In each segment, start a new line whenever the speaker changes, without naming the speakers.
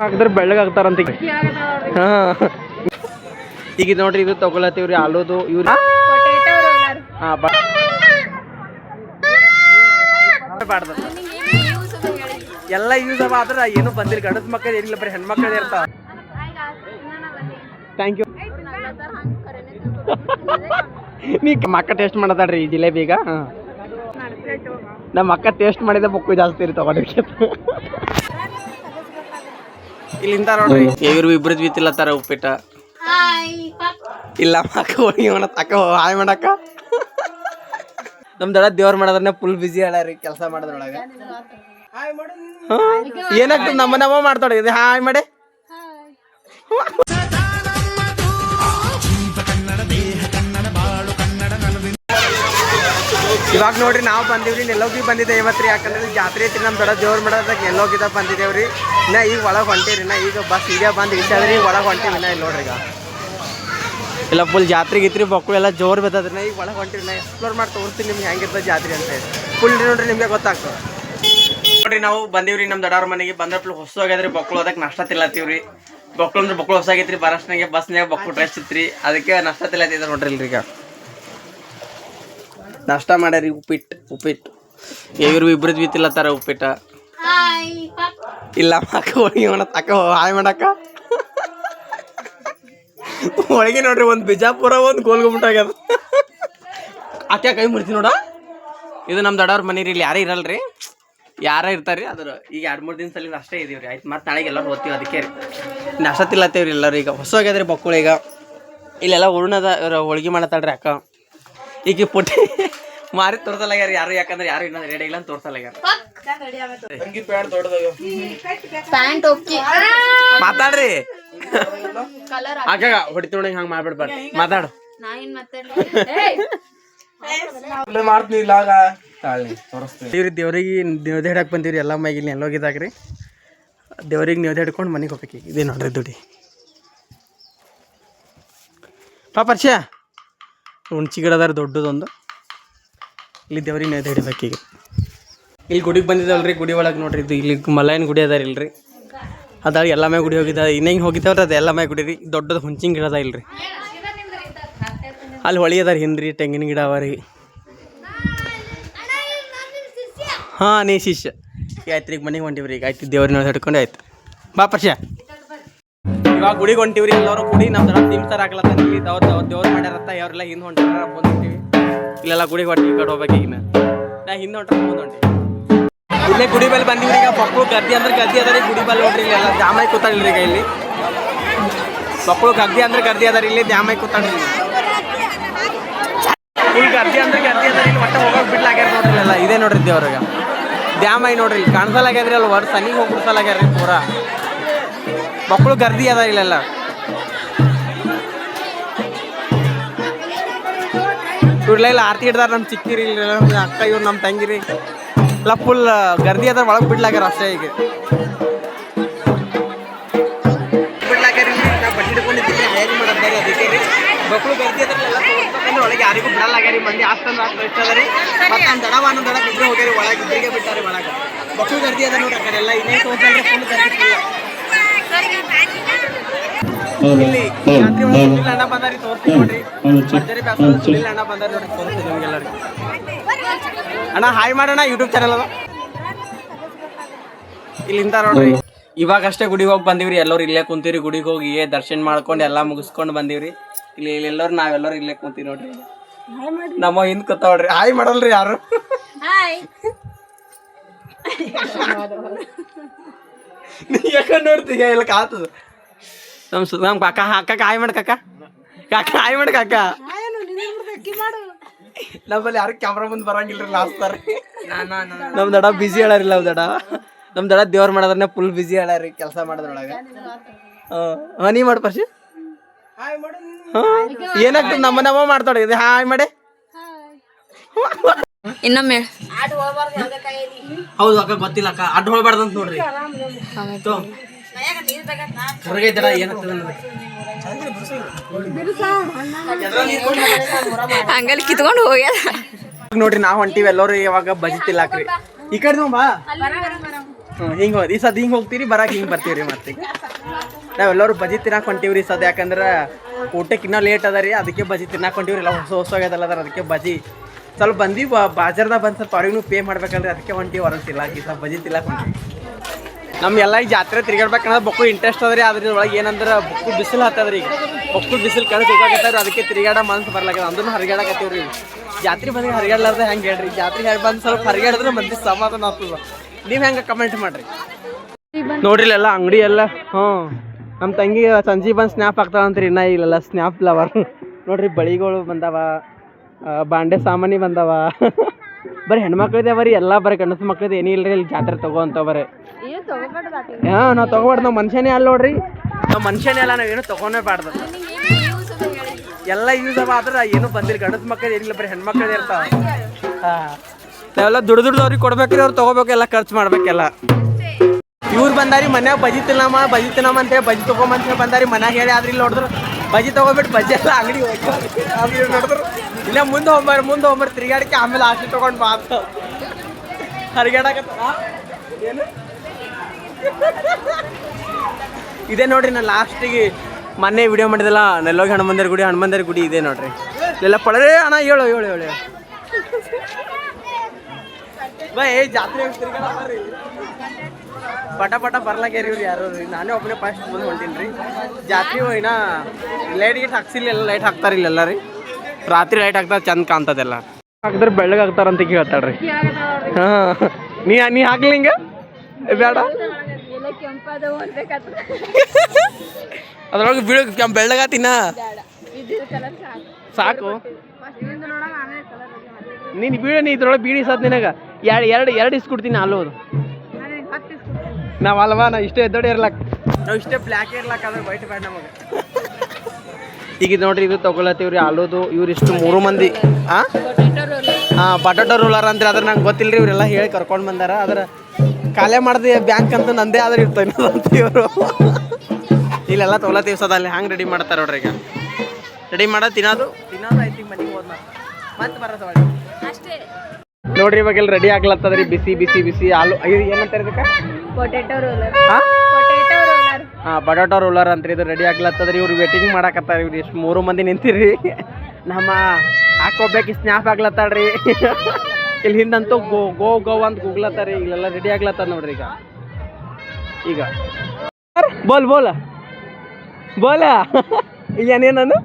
ಹಾಕಿದ್ರೆ ಬೆಳ್ಳಗಾಗ್ತಾರಂತ ಈಗ ಹಾ. ಈಗ ಇದ್ ನೋಡ್ರಿ ಇದು ತಗೊಳತ್ತೀವ್ರಿ ಆಲೂದು ಇವ್ರಿ
ಪೊಟೇಟೊ ರೋಲರ್
ಹಾ ಬಾಡ್ದ ಎಲ್ಲ ಯೂಸ್ ಅವ ಆದ್ರ ಏನು ಬಂದಿಲ್ಲ. ಗಂಡದ ಮಕ್ಕಳು ಏನಿಲ್ಲ ಬರೀ ಹೆಣ್ಮಕ್ಳು ಇರ್ತಾವ. ಥ್ಯಾಂಕ್ ಯು ನೀ ಮಕ್ಕ ಟೇಸ್ಟ್ ಮಾಡದಾಡ್ರಿ ಈ ಜಿಲೇಬಿ ಈಗ. ನಮ್ಮ ಅಕ್ಕ ಟೇಸ್ಟ್ ಮಾಡಿದ ಬುಕ್ಕು ಜಾಸ್ತಿ ರೀ ತಗೊಂಡ್ರಿ ಇಲ್ಲಿಂದ ನೋಡ್ರಿ. ಇವ್ರು ಇಬ್ರದ್ ಬಿತ್ತಿಲ್ಲತ್ತಾರ ಉಪ್ಪಿಟ್ಟ. ಇಲ್ಲ ಅಕ್ಕ ಹೋಗಿ ಮಾಡತ್ ಅಕ್ಕ ಹಾಯ್ ಮಾಡಕ್ಕ. ನಮ್ ದಡ ದೇವ್ರ ಮಾಡೋದನ್ನ ಫುಲ್ ಬಿಸಿ ಹೇಳ್ರಿ ಕೆಲಸ ಮಾಡೋದ್ರೊಳಗ. ಏನಾಗ್ತದೆ ಏನಾಗ್ತದ ನಮ್ಮ ನಮ್ಮ ಮಾಡ್ತಾಳೆ ಇದು ಹಾಯ್ ಮಾಡಿ. ಇವಾಗ ನೋಡ್ರಿ ನಾವು ಬಂದಿವ್ರಿ ನೆಲ್ಲೋಗಿ ಬಂದಿದ್ದೆ ಇವತ್ತು ರೀ ಯಾಕಂದ್ರೆ ಜಾತ್ರೆ ಐತ್ರಿ ನಮ್ಮ ದೊಡ್ಡ ದೇವ್ರ ಮಾಡೋದಾಗ ಎಲ್ಲೋಗಿದ ಬಂದಿದ್ದೇವ್ರಿ ನಾ ಈಗ ಒಳಗೆ ಹೊಂಟೀರಿ ನಾ ಈಗ ಬಸ್ ಈಗ ಬಂದು ಇಳಿಸಾದ್ರಿ ಒಳಗೆ ಹೊಂಟೀವಿ ನಾ ಇಲ್ಲಿ ನೋಡ್ರಿ ಈಗ. ಇಲ್ಲ ಫುಲ್ ಜಾತ್ರೆ ಗೀತ್ರಿ ಬಕ್ಕಳು ಎಲ್ಲ ಜೋರು ಬಿದ್ದದ್ರಿ. ಈಗ ಒಳಗೆ ಹೊಂಟೀರಿ ನಾ ಎಕ್ಸ್ಪ್ಲೋರ್ ಮಾಡಿ ತೋರಿಸ್ತೀನಿ ನಿಮ್ಗೆ ಹೆಂಗಿರ್ತದೆ ಜಾತ್ರೆ ಅಂತ ಫುಲ್ ರೀ ನೋಡ್ರಿ ನಿಮಗೆ ಗೊತ್ತಾಗ್ತದೆ. ನೋಡ್ರಿ ನಾವು ಬಂದೀವ್ರಿ ನಮ್ಮ ದೊಡ್ಡವ್ರ ಮನೆಗೆ ಬಂದ್ರಪ್ಲು ಹೊಸ ರೀ ಬಕ್ಕಳು ಅದಕ್ಕೆ ನಷ್ಟ ತಿಲ್ಲತ್ತೀವ್ರಿ ಬಕ್ಕಳು ಅಂದ್ರೆ ಬಕ್ಳು ಹೊಸ ಆಗೈತ್ರಿ ಬರಸ್ನಾಗೆ ಬಸ್ನಾಗ ಬಕ್ಕಳು ಡ್ರೆಸ್ ಇತ್ರಿ. ಅದಕ್ಕೆ ನಷ್ಟ ತಿಲ್ಲತ್ತಿದ್ದ ನೋಡ್ರಿ ಇಲ್ರಿ ಈಗ. ನಾಷ್ಟ ಮಾಡ್ಯಾರಿ ಉಪ್ಪಿಟ್ಟು ಉಪ್ಪಿಟ್ಟು ಇವ್ರು ಇಬ್ರದ್ ಬಿತ್ತಿಲ್ಲತ್ತಾರ ಉಪ್ಪಿಟ್ಟ. ಇಲ್ಲ ಅಕ್ಕ ಹೋಳಿಗೆ ಮಾಡತ್ ಅಕ್ಕ ಹಾಯ್ ಮಾಡಕ್ಕ. ಹೋಳಿಗೆ ನೋಡ್ರಿ ಒಂದು ಬಿಜಾಪುರ ಒಂದು ಗೋಲ್ಗುಮಟ ಆಗ್ಯದ. ಅಕ್ಕ ಕೈ ಮುರಿತಿ ನೋಡ. ಇದು ನಮ್ಮ ದೊಡ್ಡವ್ರ ಮನೆ ರೀ ಇಲ್ಲಿ ಯಾರೇ ಇರಲ್ರಿ. ಯಾರ ಇರ್ತಾರ್ರಿ ಅದ್ರ ಈಗ ಎರಡು ಮೂರು ದಿನ ಸಲ ಅಷ್ಟೇ ಇದೀವ್ರಿ. ಆಯ್ತು ಮತ್ತೆ ನಾಳೆಗೆ ಎಲ್ಲರೂ ಹೋಗ್ತೀವಿ ಅದಕ್ಕೆ ರೀ. ನಾಷ್ಟ ತಿಲ್ಲತ್ತೇವ್ರಿ ಎಲ್ಲರೂ ಈಗ. ಹೊಸ ಆಗ್ಯದ್ರಿ ಬಕ್ಕುಳು ಈಗ. ಇಲ್ಲೆಲ್ಲ ಉರ್ಣದ ಹೋಳಿಗೆ ಮಾಡತ್ತಾಳ್ರಿ ಅಕ್ಕ. ಈಗ ಪೊಟ್ಟಿ ಮಾರಿ ತೋರ್ಸಲ್ಲ ಯಾರು ಯಾಕಂದ್ರೆ ಯಾರು ಇನ್ನೊಂದು ರೆಡಿ ಇಲ್ಲ ಅಂತ ಯಾರು
ಪ್ಯಾಂಟ್ ಓಕೆ
ಮಾತಾಡ್ರಿ.
ಕಲರ್
ಆಗ ಹೊಡಿತ ನೋಡಿ ಹಂಗೆ ಮಾಡ್ಬಿಡ್ಬಾರ್ದು ಮಾತಾಡು.
ಮಾಡ್ತೀನಿ ಇಲ್ಲ ಮಾತಾಡ್ಲಿ
ಇವ್ರಿ ದೇವ್ರಿಗೆ ನೇವ್ದೆ ಹಿಡಕ್ ಬಂದಿವ್ರಿ ಎಲ್ಲ ಮೈಗಿಲ್ಲಿ ಎಲ್ಲೋಗಿದಾಗ್ರಿ ದೇವ್ರಿಗೆ ನೇವ್ದೆ ಹಿಡ್ಕೊಂಡು ಮನೆಗೆ ಹೋಗ್ಬೇಕು ಇದೇ ನೋಡ್ರಿ ದುಡಿ. ಪಾಪ ಹರ್ಷ ಹುಣ್ಚಿ ಗಿಡ ಅದಾರ ದೊಡ್ಡದೊಂದು. ಇಲ್ಲಿ ದೇವ್ರಿಗೆ ನೆದ ಹಿಡಬೇಕು ಈಗ. ಇಲ್ಲಿ ಗುಡಿಗೆ ಬಂದಿದ್ದಲ್ರಿ, ಗುಡಿ ಒಳಗೆ ನೋಡ್ರಿ ಇದು ಇಲ್ಲಿ ಮಲಯನ ಗುಡಿ ಅದಾರ ಇಲ್ರಿ. ಅದಾಗ ಎಲ್ಲ ಮೇ ಗುಡಿ ಹೋಗಿದ್ದ ಇನ್ನೇನು ಹೋಗಿದ್ದಾವ್ರಿ ಅದು ಎಲ್ಲ ಮೇ ಗುಡಿ ರೀ. ದೊಡ್ಡದು ಹುಂಚಿನ ಗಿಡ ಅದ ಇಲ್ರಿ. ಅಲ್ಲಿ ಹೊಳಿ ಅದಾರ ಹಿಂದ್ರಿ, ತೆಂಗಿನ ಗಿಡ ಅವ ರೀ. ಹಾಂ, ನೀ ಶಿಷ್ಯ. ಈಗ ಆಯ್ತು ಈಗ ಮನೆಗೆ ಹೊಂಟಿವ್ರಿ ಈಗ. ಆಯ್ತು ದೇವ್ರನ್ನ ಹಿಡ್ಕೊಂಡು ಆಯ್ತು ಬಾ ಪರ್ಷ. ಇವಾಗ ಗುಡಿಗೆ ಹೊಂಟಿವ್ರಿ ಎಲ್ಲರೂ ಗುಡಿ ನಮ್ಮ ದಡ ನಿಮ್ ಥರ ಆಗ್ಲತ್ತ ದವ್ರ ದವ್ರ ಮಾಡ್ಯಾರತ್ತ ಅವ್ರೆಲ್ಲ ಹಿಂದೆ ಹೊಂಟಾರ ಬಂದಿರ್ತೀವಿ ಇಲ್ಲೆಲ್ಲ ಗುಡಿಗೆ ಹೊಟ್ಟಿ ಕಡೆ ಹೋಗ್ಬೇಕು ಈಗ ನಾ ಹಿಂದೆ ಹೊಂಟ್ರ ಮುಂದೆ ಹೊಂಟಿ ಇಲ್ಲೇ ಗುಡಿ ಬಲ್ ಬಂದಿವ್ರಿ ಈಗ ಮಕ್ಕಳು ಗದ್ದೆ ಅಂದ್ರೆ ಗದ್ದೆ ಅದ ರೀ, ಗುಡಿ ಬಲ್ ನೋಡ್ರಿ ಇಲ್ಲೆಲ್ಲ. ಜಾಮಾಯಿ ಕೂತಾಳಿಲ್ರಿ ಈಗ ಇಲ್ಲಿ. ಮಕ್ಕಳು ಗದ್ದೆ ಅಂದ್ರೆ ಗದ್ದೆ ಅದಾರ ಇಲ್ಲಿ ಜಾಮಾಯಿ ಕೂತಾಳ್ರಿ ಈಗ. ಗದ್ದೆ ಅಂದ್ರೆ ಗದ್ದೆ ಅದಾರ ಇಲ್ಲಿ ಒಟ್ಟ ಹೋಗಕ್ ಬಿಡ್ಲಾಗ್ಯಾರ ನೋಡ್ರಿ ಇಲ್ಲೆಲ್ಲ. ಇದೇ ನೋಡ್ರಿ ದೇವ್ರಿಗೆ ಡ್ಯಾಮ್ ಐ ನೋಡ್ರಿ ಇಲ್ಲಿ. ಕಾಣಿಸಲಾಗ್ಯದ್ರಿ ಅಲ್ಲಿ ಹೊರ ಸನಿಗೆ ಹೋಗ್ಬಿಡ್ಸಲಾಗ್ಯಾರ ಪೂರ. ಮಕ್ಕಳು ಗರ್ದಿ ಅದ ಇಲ್ಲೆಲ್ಲ. ಇಲ್ಲ ಇಲ್ಲ ಆರ್ತಿ ಹಿಡ್ದಾರ ನಮ್ಮ ಚಿಕ್ಕಿರಿ ಇಲ್ಲ ನಮ್ಮ ಅಕ್ಕ, ಇವ್ರು ನಮ್ಮ ತಂಗಿರಿ. ಇಲ್ಲ ಫುಲ್ ಗರ್ದಿ ಅದ ಒಳಗೆ ಬಿಡ್ಲಾಗ್ಯಾರ ಅಷ್ಟೇ ಈಗ. ಬಿಡ್ಲಾಗ್ಯಾರ ನಾ ಬಟ್ಟಿ ಹಿಡ್ಕೊಂಡಿದ್ದೀನಿ ಹೇಗೆ ಮಾಡದ್ದಾರೆ ಅದಕ್ಕೆ. ರೀ ಮಕ್ಕಳು ಗರ್ದಿ ಅದ್ರಲ್ಲೆಲ್ಲ ಒಳಗೆ ಯಾರಿಗೂ ಬಿಡಲ್ಲಾಗ್ಯಾರಿ, ಮಂದಿ ಅಷ್ಟೊಂದು ಅಷ್ಟು ಇಷ್ಟ ಅದ ರೀ ಮತ್ತೆ ನಮ್ಮ ದಡವ ಅನ್ನೋ ದಡ ಹೋಗ್ಯಾರಿ, ಒಳಗೆ ಇಬ್ಬರಿಗೆ ಬಿಟ್ಟಾರಿ ಒಳಗೆ. ಮಕ್ಕಳು ಗರ್ದಿ ಅದ ನೋಡಿ ಆ ಎಲ್ಲ ಇನ್ನೇ ತೋರ್ಸಲ್ರಿ ಫುಲ್ ಗರ್ದಿ full. ಇಲ್ಲಿ ರಾತ್ರಿ ಅಣ್ಣ ಬಂದಾರಿ ತೋರ್ಸ್ತೀನಿ ನೋಡ್ರಿ ಭರ್ಜರಿ ಬ್ಯಾಸರ ಸುನಿಲ್ ಅಣ್ಣ ಬಂದಾರಿ ನೋಡಿ ತೋರಿಸ್ತೀನಿ ನಿಮ್ಗೆಲ್ಲರಿಗೆ. ಅಣ್ಣ ಹಾಯ್ ಮಾಡೋಣ ಯೂಟ್ಯೂಬ್ ಚಾನಲ್ ಅದ. ಇಲ್ಲಿಂದ ನೋಡ್ರಿ. ಇವಾಗ ಅಷ್ಟೇ ಗುಡಿಗೆ ಹೋಗಿ ಬಂದಿವ್ರಿ ಎಲ್ಲರೂ ಇಲ್ಲೇ ಕುಂತೀರಿ ಗುಡಿಗೆ ಹೋಗಿ ದರ್ಶನ ಮಾಡ್ಕೊಂಡು ಎಲ್ಲ ಮುಗಿಸ್ಕೊಂಡು ಬಂದಿವ್ರಿ. ಇಲ್ಲಿ ಎಲ್ಲರೂ ನಾವೆಲ್ಲರೂ ಇಲ್ಲೇ ಕುಂತೀವಿ ನೋಡ್ರಿ. ನಮ್ಮ ಹಿಂದ್ ಕೂತಾವ್ರಿ. ಹಾಯ್ ಮಾಡಲ್ರಿ ಯಾರು?
ಹಾಯ್
ನೀ ಯಾಕ ನೋಡ್ತೀಗ ಇಲ್ಲ ಕಾತದ. ನಮ್ ಸು ನಮ್ ಕಾಕ ಅಕ್ಕ ಹಾಯ್ ಮಾಡ ಕಾಕ. ಕಾಕ ಹಾಯ್ ಮಾಡ ಕಾಕ. ನಮ್ಮಲ್ಲಿ ಯಾರು ಕ್ಯಾಮ್ರಾ ಮುಂದೆ ಬರಂಗಿಲ್ರಿ ಲಾಸ್ತಾರ ನಮ್ ದಡ ಬಿಸಿ ಹೇಳಾರಿಲ್ಲ ನಮ್ ದಡ. ನಮ್ ದಡ ದೇವ್ರ ಮಾಡೋದ್ರನ್ನ ಫುಲ್ ಬಿಸಿ ಹೇಳಾರಿ ಕೆಲಸ ಮಾಡೋದ್ರೊಳಗ ಹಾ. ನೀ ಮಾಡು ಪರ್ಸಿ ಏನಾಗ್ತದ ನಮ್ಮ ನಮ್ಮ ಮಾಡ್ತಾಳೆ ಇದು ಹಾಯ್ ಮಾಡಿ.
ಇನ್ನೊಮ್ಮೆ.
ಹೌದು ಅಕ್ಕ ಗೊತ್ತಿಲ್ಲ ಅಕ್ಕ. ಅಡ್ಡ ಹೋಗ್ಬಾರ್ದು ಅಂತ ನೋಡ್ರಿ. ಏನಾಗ್ತದ
ಹಂಗಲ್ಲಿ ಕಿತ್ಕೊಂಡು ಹೋಗ್ಯಾರ
ನೋಡ್ರಿ ನಾವ್ ಹೊಂಟಿವಿ ಎಲ್ಲರೂ ಇವಾಗ ಬಜಿತಿಲ್ಲ ತಿಲ್ಲಾಕ್ರಿ ಈ ಕಡೆ ಬಾ. ಹಿಂಗ್ ಈ ಸದ್ ಹಿಂಗ್ ಹೋಗ್ತೀರಿ ಬರಾಕ್ ಹಿಂಗ್ ಬರ್ತೀವ್ರಿ ಮತ್ತೆ. ನಾವೆಲ್ಲರೂ ಬಜಿ ತಿನ್ನಾಕ್ ಹೊಂಟಿವ್ರಿ ಸದ್ ಯಾಕಂದ್ರೆ ಊಟಕ್ಕೆ ಇನ್ನೂ ಲೇಟ್ ಅದ ರೀ ಅದಕ್ಕೆ ಬಜಿ ತಿನ್ನಾಕ್ ಹೊಂಟಿವ್ರಿ. ಎಲ್ಲ ಹೊಸ ಹೊಸ ಆಗ್ಯದಲ್ಲ ಅದ್ರ ಅದಕ್ಕೆ ಬಜಿ ಸ್ವಲ್ಪ ಬಂದು ಬಾಜಾರ್ದಾಗ ಬಂದು ಸ್ವಲ್ಪ ಅವ್ರಿಗೂ ಪೇ ಮಾಡ್ಬೇಕಲ್ರಿ ಅದಕ್ಕೆ ಒಂಟಿ ಹೊರಗೆ ಇಲ್ಲ. ಈ ಸ್ವಲ್ಪ ಬಜಿ ತಿನ್ನಾಕ ಹೊಂಟೀವಿ ನಮ್ಗೆಲ್ಲ ಈ ಜಾತ್ರೆ ತಿರ್ಗಾಡ್ಬೇಕಂದ್ರೆ ಬೊಕ್ಕು ಇಂಟ್ರೆಸ್ಟ್ ಅದ್ರಿ ಅದ್ರ ಒಳಗೆ ಏನಂದ್ರೆ ಬೊಕ್ಕು ಬಿಸಿಲು ಹತ್ತದ್ರಿ ಈಗ. ಬೊಕ್ಕು ಬಿಸಿಲು ಕಣಕ್ಕೆ ಹೋಗಾಕತ್ತಾರ ಅದಕ್ಕೆ ತಿರ್ಗಾಡ ಮನ್ಸು ಬರ್ಲಾಗದ ಅಂದ್ರೂ ಹರಿಗಾಡಕತ್ತೀವ್ರಿ ಜಾತ್ರೆ ಬಂದ್ರೆ ಹರಿಗಾಡ್ಲಾರ್ದೆ ಹೆಂಗೆ ಹೇಳ್ರಿ? ಜಾತ್ರೆ ಬಂದು ಸ್ವಲ್ಪ ಹರಿಗಾಡಿದ್ರೆ ಮಂದಿ ಸಮಾಧಾನ ಆಗ್ತದ. ನೀವು ಹೆಂಗೆ ಕಮೆಂಟ್ ಮಾಡ್ರಿ? ನೋಡ್ರಿ ಎಲ್ಲ ಅಂಗಡಿ ಎಲ್ಲ, ಹ್ಞೂ. ನಮ್ಮ ತಂಗಿ ಸಂಜೆ ಬಂದು ಸ್ನ್ಯಾಪ್ ಹಾಕ್ತಾಳಂತ್ರಿ ಇನ್ನ ಇಲ್ಲೆಲ್ಲ ಸ್ನ್ಯಾಪ್ ಲವರ್. ನೋಡ್ರಿ ಬಳಿಗಳು ಬಂದಾವ. ಬಾಂಡೆ ಸಾಮಾನಿ ಬಂದವ. ಬರೀ ಹೆಣ್ಮಕ್ಳದೇ ಬರೀ ಎಲ್ಲ ಬರೀ ಗಂಡಸ ಮಕ್ಳದ್ದು ಏನೇ ಇಲ್ರಿ ಇಲ್ಲಿ ಜಾತ್ರೆ ತಗೋ ಅಂತ ಬರೀ ಹಾ ನಾವು ತಗೋಬಾರ್ದು. ನಾವು ಮನುಷ್ಯನೇ ಅಲ್ಲ ನೋಡ್ರಿ. ನಾವು ಮನುಷ್ಯನೇ ಅಲ್ಲ ನಾವು ಏನು ತಗೊಂಡೇ ಬಾರ್ದು ಎಲ್ಲ ಯೂಸ್ ಅವ ಆದ್ರೆ ಏನು ಬಂದಿಲ್ಲ. ಗಂಡಸ ಮಕ್ಕಳು ಏನಿಲ್ಲ ಬರೀ ಹೆಣ್ಮಕ್ಳದೇ ಇರ್ತಾವ. ಹಾ. ನಾವೆಲ್ಲ ದುಡ್ಡು ದುಡ್ದು ಅವ್ರಿಗೆ ಕೊಡ್ಬೇಕ್ರಿ ಅವ್ರು ತಗೋಬೇಕು ಎಲ್ಲ ಖರ್ಚು ಮಾಡ್ಬೇಕೆಲ್ಲ. ಇವ್ರು ಬಂದಾರಿ ಮನ್ಯಾಗ ಬಜಿ ತಿನ್ನಮ್ಮ ಬಜಿ ತಿನ್ನಮ್ಮ ಅಂತೇಳಿ ಬಜಿ ತಗೊಂಬಂತ ಬಂದಾರಿ ಮನ್ಯಾಗ ಹೇಳಿ ಆದ್ರೆ ಇಲ್ಲಿ ನೋಡಿದ್ರು. ಬಜಿ ತಗೋಬಿಟ್ಟು ಬಜಿ ಎಲ್ಲ ಅಂಗಡಿ ಆಮೇಲೆ ನೋಡಿದ್ರು. ಇಲ್ಲ, ಮುಂದೆ ಹೋಗ್ಬಾರ ಮುಂದೆ ಹೋಗ್ಬಾರ ತಿರ್ಗಾಡಕ್ಕೆ ಆಮೇಲೆ ಆಸೆ ತಗೊಂಡು ಬಾ ಹರಿಗಾಡಕತ್ತ ಏನು? ಇದೇ ನೋಡ್ರಿ, ನಾ ಲಾಸ್ಟಿಗೆ ಮೊನ್ನೆ ವಿಡಿಯೋ ಮಾಡಿದಲ್ಲ ನೆಲ್ಲೋಗಿ ಹನುಮಂದರ ಗುಡಿ ಹನುಮಂದರ ಗುಡಿ ಇದೆ ನೋಡ್ರಿ. ಎಲ್ಲ ಪಳರೇ ಅಣ್ಣ, ಹೇಳು ಹೇಳು ಹೇಳು. ಬೈ ಜಾತ್ರೆ ಪಟ ಪಟ ಬರ್ಲಾಗ್ಯಾರ ಇವ್ರು ಯಾರು? ನಾನೇ ಒಬ್ಬನೇ ಫಸ್ಟ್ ಮುಂದೆ ಹೊಂಟೀನಿ ರೀ ಜಾತ್ರೆ ಹೋಯ್ನಾ ಲೈಟ್ ಗೀಟ್ ಹಾಕ್ಸಿಲ್ಲ ಲೈಟ್ ಹಾಕ್ತಾರಿಲ್ಲ ಎಲ್ಲ ರೀ. ರಾತ್ರಿ ಲೈಟ್ ಹಾಕ್ತಾರ ಚಂದ ಕಾಣ್ತದೆಲ್ಲ. ಹಾಕಿದ್ರೆ ಬೆಳ್ಳಗೆ ಹಾಕ್ತಾರಂತ ಕೇಳ್ತಾಳ್ರಿ. ಹಾಂ. ನೀ ನೀ ಹಾಕ್ಲಿ ಹಿಂಗೆ? ಬೇಡ.
ಎಲ್ಲ ಕೆಂಪದ ಹೋಗ್ಬೇಕಾದ್ರೆ
ಅದ್ರೊಳಗೆ ಬೀಳು ಬೆಳ್ಳಗ ಬೆಳ್ಳಗಾತಿನ
ಬೇಡ ಸಾಕು.
ನೀನು ಬೀಳ ನೀ ಇದ್ರೊಳಗೆ ಬೀಡಿ ಸಾತ್ ನಿನಗ. ಎರಡು ಎರಡು ಎರಡು ಇಸ್ಕೊಡ್ತೀನಿ ಅಲ್ಲೋದು. ನಾವು ಅಲ್ವಾ ನಾ ಇಷ್ಟೇ ಎದ್ದೋಡೆ ಇರ್ಲಾಕ್. ನಾವು ಇಷ್ಟೇ ಬ್ಲ್ಯಾಕ್ ಇರ್ಲಾಕ್ ಅದ್ರ ವೈಟ್ ಬ್ಯಾಡ್ ನಮಗೆ. ಈಗ ಇದು ನೋಡ್ರಿ ಇದು ತಗೊಳತ್ತೀವ್ರಿ ಆಲೂದು. ಇವ್ರು ಇಷ್ಟು ಮೂರು ಮಂದಿ.
ರೋಲರ್
ಹಾಂ ಬಟಾಟೋ ರೂಲರ್ ಅಂತೀರಿ ಅದ್ರ ನಂಗೆ ಗೊತ್ತಿಲ್ಲ ರೀ ಇವರೆಲ್ಲ ಹೇಳಿ ಕರ್ಕೊಂಡು ಬಂದಾರ. ಅದ್ರ ಕಾಲೇ ಮಾಡ್ದೆ ಬ್ಯಾಂಕ್ ಅಂತ ನಂದೇ ಆದ್ರೆ ಇರ್ತಾನೆ ಅಂತ ಇವರು. ಇಲ್ಲೆಲ್ಲ ತೊಗೊಳತ್ತೀವಿ ಸದ ಅಲ್ಲಿ. ಹಂಗೆ ರೆಡಿ ಮಾಡ್ತಾರೆ ನೋಡ್ರಿ ಈಗ. ರೆಡಿ ಮಾಡ ತಿನ್ನೋದು. ತಿನ್ನೋದು ಐತಿ ಮನೆಗೆ ಹೋದ ಮತ್ತೆ ಬರೋದು
ಅಷ್ಟೇ.
ನೋಡ್ರಿ ಇವಾಗೆಲ್ಲ ರೆಡಿ ಆಗ್ಲತ್ತದ್ರಿ. ಬಿಸಿ ಬಿಸಿ ಬಿಸಿ. ಆಲೂ ಏನಂತಾರೆ ಇದಕ್ಕೆ?
ಪೊಟೇಟೋ ರೋಲರ್
ಹಾಂ
ರೋಲರ್
ಹಾಂ ಬಟಾಟೋ ರೂಲರ್ ಅಂತ್ರಿ, ಇದು ರೆಡಿ ಆಗ್ಲತ್ತದ್ರಿ, ಇವ್ರು ವೇಟಿಂಗ್ ಮಾಡಕತ್ತಾರ, ಇವ್ರು ಇಷ್ಟು ಮೂರು ಮಂದಿ ನಿಂತಿರಿ ನಮ್ಮ ಹಾಕೋಬೇಕು ಸ್ನ್ಯಾಪ್ ಆಗ್ಲತ್ತಾಳ್ರಿ. ಇಲ್ಲಿ ಹಿಂದಂತೂ ಗೋ ಗೋ ಗೋ ಅಂತ ಗುಗ್ಲತ್ತಾರಿ, ಇಲ್ಲೆಲ್ಲ ರೆಡಿ ಆಗ್ಲತ್ತ ನೋಡ್ರಿ ಈಗ. ಈಗ. ಬೋಲ್, ಬೋಲ. ಬೋಲ. ಏನೇನು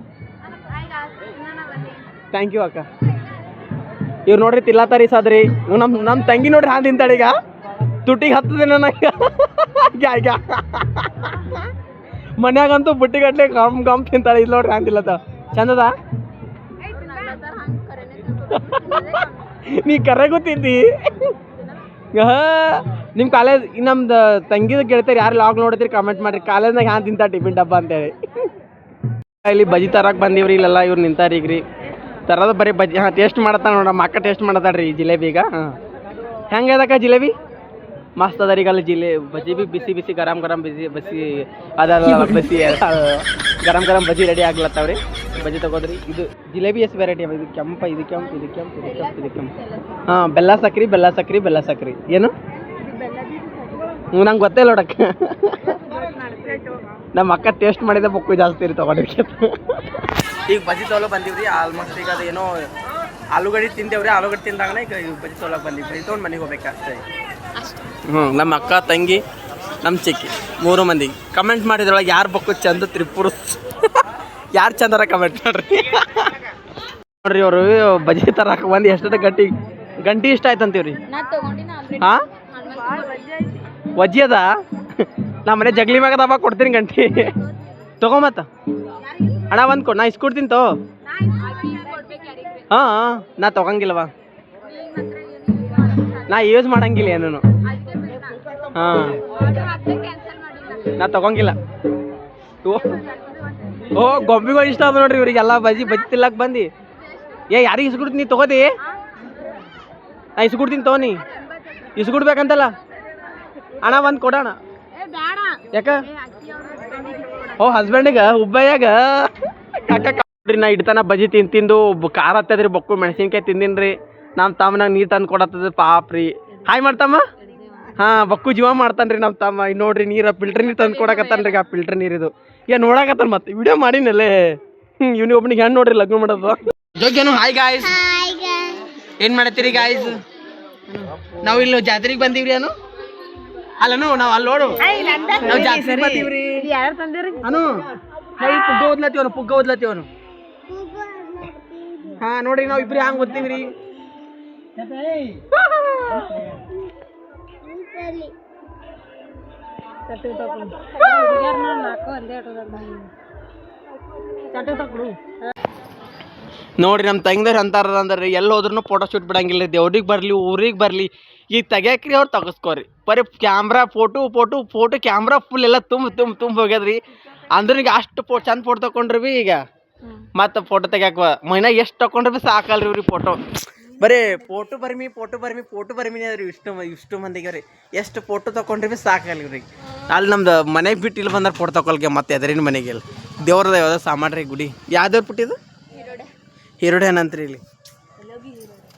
ಥ್ಯಾಂಕ್ ಯು ಅಕ್ಕ. ಇವ್ರು ನೋಡ್ರಿ ತಿಲ್ಲತ್ತಾರಿ ಸಾದ್ರಿ. ನಮ್ಮ ನಮ್ಮ ತಂಗಿ ನೋಡ್ರಿ ಹಾಂ ತಿಂತಾಳೆ ಈಗ ಹತ್ತದೆ ನನಗೆ ಮನ್ಯಾಗಂತೂ ಬುಟ್ಟಿ ಗಟ್ಲೆ ಗಮ್ ಗಮ್ ತಿಂತಾಳೆ. ಇಲ್ಲ ನೋಡ್ರಿ ಹಾಂ ತಿಲ್ಲತ್ತ ಚಂದದ? ನೀ ಕರೆಗೂ ತಿಂದಿ? ನಿಮ್ಮ ಕಾಲೇಜ್, ನಮ್ದು ತಂಗಿದ ಕೇಳ್ತಾರೆ, ಯಾರು ಲಾಗ್ ನೋಡ್ತೀರಿ ಕಮೆಂಟ್ ಮಾಡ್ರಿ. ಕಾಲೇಜ್ನಾಗ ಹ್ಯಾಂಗ ತಿಂತಾ ಟಿಫಿನ್ ಡಬ್ಬ ಅಂತೇಳಿ. ಇಲ್ಲಿ ಬಜಿ ತರಕ್ಕೆ ಬಂದಿವ್ರಿ, ಇಲ್ಲೆಲ್ಲ ಇವ್ರು ನಿಂತಾರೀಗ ರೀ ತರದ ಬರೀ ಬಜಿ ಹಾಂ ಟೇಸ್ಟ್ ಮಾಡತ್ತ ನೋಡ ಮಕ್ಕ ಟೇಸ್ಟ್ ಮಾಡತ್ತಾಳ್ರಿ ಜಿಲೇಬಿ ಈಗ. ಹಾಂ. ಹೆಂಗೆ ಅದಕ್ಕ ಜಿಲೇಬಿ? ಮಸ್ತ್ ಅದ ರೀ ಈಗ ಅಲ್ಲಿ ಜಿಲೆ ಬಜಿ ಬಿ ಬಿಸಿ ಬಿಸಿ ಗರಂ ಗರಂ ಬಿಸಿ ಬಸಿ ಅದಲ್ಲ ಬಸಿ ಗರಂ ಗರಂ ಬಜಿ ರೆಡಿ ಆಗ್ಲತ್ತಾವ್ರಿ ಬಜಿ ತಗೋದ್ರಿ. ಇದು ಜಿಲೇಬಿ ಎಷ್ಟು ವೆರೈಟಿ ಇದು ಕೆಂಪ, ಇದು ಕೆಂಪು ಇದು ಕೆಂಪು ಇದು ಕೆಂಪು ಇದು ಕೆಂಪು. ಹಾಂ, ಬೆಲ್ಲ ಸಕ್ರಿ ಬೆಲ್ಲ ಸಕ್ರಿ ಬೆಲ್ಲ ಸಕ್ರಿ. ಏನು? ನಂಗೆ ಗೊತ್ತೇ ನೋಡಕ್ಕ. ನಮ್ಮ ಅಕ್ಕ ಟೇಸ್ಟ್ ಮಾಡಿದ ಬೊಕ್ಕು ಜಾಸ್ತಿ ರೀ ತಗೊಂಡಿರ್ಕೆ ಈಗ ಬಜಿ ಬಂದೀವಿ ರೀ ಆಲ್ಮೋಸ್ಟ್ ಈಗ ಅದೇನೋ ಆಲೂಗಡ್ಡೆ ತಿಂದೇವ್ರಿ ಆಲೂಗಡ್ಡೆ ತಿಂದಾಗನೇ ಈಗ ಇವ್ ಬಜಿ ತೊಗೊಳಕ್ ಬಂದ್ವಿ ಬಜಿ ತೊಗೊಂಡು ಮನೆಗೆ ಹೋಗ್ಬೇಕು ಅಷ್ಟೇ. ಹ್ಞೂ ನಮ್ಮ ಅಕ್ಕ ತಂಗಿ ನಮ್ಮ ಚಿಕ್ಕಿ ಮೂರು ಮಂದಿ. ಕಮೆಂಟ್ ಮಾಡಿದ್ರೊಳಗೆ ಯಾರು ಬಕ್ಕು ಚಂದ ತ್ರಿಪುರ ಯಾರು ಚಂದರ ಕಮೆಂಟ್ ಮಾಡ್ರಿ? ನೋಡ್ರಿ ಅವರು ಬಜಿ ತರಕ ಬಂದು ಎಷ್ಟು ಗಂಟಿ ಗಂಟಿ ಇಷ್ಟ
ಆಯ್ತು ಅಂತೀವ್ರಿ
ಹಾ? ವಜ್ಜಿ ಅದ? ನಮ್ಮ ಮನೆ ಜಗ್ಲಿ ಮ್ಯಾಗ ದಬ್ಬ ಕೊಡ್ತೀನಿ ಗಂಟಿ. ತಗೊಂಬತ್ತ ಅಣ್ಣ ಒಂದು ಕೊಡು. ನಾ ಇಸ್ಕೊಡ್ತೀನಿ ತೋ ಹಾಂ ನಾ ತಗೊಂಗಿಲ್ವ ನಾ ಯೂಸ್ ಮಾಡಂಗಿಲ್ಲ ಏನೂ ಹಾಂ. ನಾ ತಗೊಂಗಿಲ್ಲ. ಓ ಗೊಂಬಿಗಳು ಇಷ್ಟ ಅದ ನೋಡ್ರಿ ಇವ್ರಿಗೆಲ್ಲ ಬಜಿ ಬಜಿ ತಿಲ್ಲಕ್ ಬಂದು. ಏ, ಯಾರಿಗೆ ಇಸ್ಕೊಡ್ತೀನಿ ನೀ ತಗೋದಿ ನಾ ಇಸ್ಕೊಡ್ತೀನಿ ತಗೋ ನೀ ಇಸ್ಕೊಡ್ಬೇಕಂತಲ್ಲ. ಅಣ್ಣ, ಒಂದು ಕೊಡೋಣ. ಯಾಕ? ಓ ಹಸ್ಬೆಂಡಿಗ ಹುಬ್ಬಯ್ಯಾಗ. ನೋಡ್ರಿ ನಾ ಇಡ್ತಾನ ಬಜಿ ತಿಂದು ತಿಂದು ಖಾರ ಹತ್ತದ್ರಿ ಬೊಕ್ಕು ಮೆಣಸಿನ್ಕಾಯಿ ತಿಂದಿನ್ರಿ. ನಮ್ಮ ತಮ್ಮನಾಗ ನೀರು ತಂದು ಕೊಡತ್ತದ ಪಾಪ್ ರೀ ಹಾಯ್ ಮಾಡ್ತಮ್ಮ. ಹಾ ಬಕ್ಕು ಜೀವ ಮಾಡ್ತಾನ್ರಿ ನಮ್ಮ ತಮ್ಮ. ಈಗ ನೋಡ್ರಿ ನೀರು ಫಿಲ್ಟರ್ ನೀರು ತಂದು ಕೊಡಕತ್ತಾನ್ರಿ ಆ ಫಿಲ್ಟರ್ ನೀರು ಇದು ಏನ್ ನೋಡಕತ್ತಾನ ಮತ್ತೆ ವಿಡಿಯೋ ಮಾಡಿನಲ್ಲೇ. ಇವ್ನಿಗೆ ಒಬ್ಬನಿಗೆ ಹೆಣ್ಣು ನೋಡ್ರಿ ಲಗ್ನ ಮಾಡೋದು. ಜೋಗ್ಯನು ಹಾಯ್ ಗಾಯ್ಸ್ ಏನ್ ಮಾಡತ್ತೀರಿ ಗಾಯ್ಸ್ ನಾವು ಇಲ್ಲಿ ಜಾತ್ರೆಗೆ ಬಂದೀವ್ರಿ ಅನು? ಅಲ್ಲನು ನಾವು ಅಲ್ಲಿ ನೋಡು. ನಾವು ಜಾತ್ರೆಗೆ ಬಂದೀವ್ರಿ. ಅನು ಪುಗ್ಗ ಓದ್ಲತ್ತೀವನು ಪುಗ್ಗ ಓದ್ಲತ್ತೀವನು. ಹಾ, ನೋಡ್ರಿ, ನಾವು ಇಬ್ರಿ ಹಂಗ ಓದ್ತೀವ್ರಿ ನೋಡ್ರಿ ನಮ್ಮ ತಂಗಿದವ್ರು ಅಂತಾರ ಅಂದ್ರೆ ಎಲ್ಲಿ ಹೋದ್ರೂ ಫೋಟೋ ಶೂಟ್ ಬಿಡಂಗಿಲ್ಲ ದೇವ್ರಿಗೆ ಬರಲಿ, ಊರಿಗೆ ಬರಲಿ ಈಗ ತೆಗ್ಯಾಕ್ರಿ ಅವ್ರು ತಗಸ್ಕೋರಿ. ಬರೀ camera photo photo photo camera full ಎಲ್ಲ ತುಂಬ ತುಂಬ ತುಂಬ ಹೋಗ್ಯದ್ರಿ. ಅಂದ್ರೆ ಈಗ ಅಷ್ಟು ಫೋ ಚಂದ ಫೋಟೋ ತಗೊಂಡ್ರಿ ಬಿ ಈಗ. ಮತ್ತೆ ಫೋಟೋ ತೆಗ್ಯಾಕ ಮೈನಾ ಎಷ್ಟು ತಗೊಂಡ್ರಿ ಬಿ ಸಾಕಲ್ರಿ ಇವ್ರಿ ಫೋಟೋ ಬರೀ ಫೋಟೋ ಬರ್ಮಿ ಫೋಟೋ ಬರ್ಮಿ ಫೋಟೋ ಬರ್ಮಿ ಅದ್ರಿ ಇಷ್ಟು ಇಷ್ಟು ಮಂದಿಗೆ ರೀ ಎಷ್ಟು ಫೋಟೋ ತಗೊಂಡ್ರಿ ಬಿ ಸಾಕಲ್ಲ ಇವ್ರಿ ಅಲ್ಲಿ ನಮ್ದು ಮನೆಗೆ ಬಿಟ್ಟು ಇಲ್ಲಿ ಬಂದ್ರೆ ಫೋಟೋ ತಗೊಳ್ಗೆ ಮತ್ತೆ ಎದರಿನ ಮನೆಗೆ ಇಲ್ಲಿ. ದೇವ್ರದ ಯಾವ್ದೋ ಸಾಮಾನ್ರಿ ಗುಡಿ. ಯಾವ್ದವ್ರು ಬಿಟ್ಟಿದ್ದು ಹೀರೋಡೆ ಏನಂತ್ರಿ ಇಲ್ಲಿ?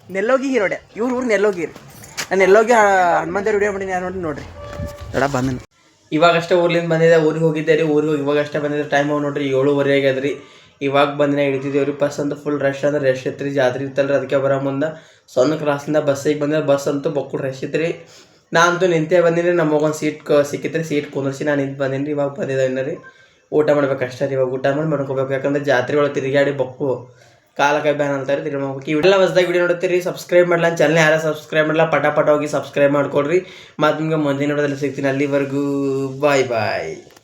ನೆಲ್ಲೋಗಿ ಹೀರೋಡೆ. ಇವ್ರ ಊರು ನೆಲ್ಲೋಗಿ ರೀ ನಾನು ನೆಲ್ಲೋಗಿ ಹನುಮಂತ ವಿಡಿಯೋ ಮಾಡಿ ಯಾರು ನೋಡಿ ನೋಡ್ರಿ. ಎಡ ಬಂದನು. ಇವಾಗಷ್ಟೇ ಊರ್ಲಿಂದ ಬಂದಿದೆ ಊರಿಗೆ ಹೋಗಿದ್ದೆ ರೀ ಊರಿಗೆ ಹೋಗಿ ಇವಾಗಷ್ಟೇ ಬಂದಿದ್ದೆ ಟೈಮ್ ಹೋಗಿ ನೋಡ್ರಿ ಏಳುವರೆ ಆಗ್ಯದ್ರಿ ಇವಾಗ ಬಂದಿನ ಹಿಡಿತಿದ್ದೇವೆ ರೀ ಬಸ್ ಅಂತೂ ಫುಲ್ ರಶ್ ಅಂದ್ರೆ ರಶ್ ಇತ್ತು ಜಾತ್ರೆ ಇತ್ತಲ್ರಿ, ಅದಕ್ಕೆ ಬರೋ ಮುಂದೆ. ಸಣ್ಣ ಕ್ಲಾಸಿಂದ ಬಸ್ಸಿಗೆ ಬಂದ್ರೆ ಬಸ್ ಅಂತೂ ಬಕ್ಕುಳ್ ರಶ್ ಇತ್ತು ನಾ ಅಂತೂ ನಿಂತೇ ಬಂದಿನಿ ನಮಗೊಂದು ಸೀಟ್ ಕ ಸಿಕ್ಕಿತ್ರಿ. ಸೀಟ್ ಕುಂದ್ರಿಸಿ ನಾನು ನಿಂತು ಬಂದೀನಿ. ಇವಾಗ ಬಂದಿದ್ದೆ ಇನ್ನ ರೀ ಊಟ ಮಾಡ್ಬೇಕು ಅಷ್ಟೇ ರೀ ಇವಾಗ. ಊಟ ಮಾಡಿ ಮಾಡ್ಕೋಬೇಕು ಯಾಕಂದ್ರೆ ಜಾತ್ರೆ ಒಳಗೆ ತಿರುಗಾಡಿ ಬಕ್ಕು. ಕಾಲ ಕೈ ಬ್ಯಾನ್ ಅಂತಾರೆ ಮಾಡ್ಬೇಕು ಇವೆಲ್ಲ ಹೊಸದಾಗಿ ವಿಡಿಯೋ ನೋಡ್ತೀರಿ ಸಬ್ಸ್ಕ್ರೈಬ್ ಮಾಡಲ್ಲ ಚಾನಲ್ ಯಾರು ಸಬ್ಸ್ಕ್ರೈಬ್ ಮಾಡಲ್ಲ ಪಟ ಹೋಗಿ ಸಬ್ಸ್ಕ್ರೈಬ್ ಮಾಡ್ಕೊಡ್ರಿ ಮತ್ತು ನಿಮ್ಗೆ ಮುಂದಿನ ನೋಡೋದಲ್ಲಿ ಸಿಗ್ತೀನಿ. ಅಲ್ಲಿವರೆಗೂ ಬಾಯ್ ಬಾಯ್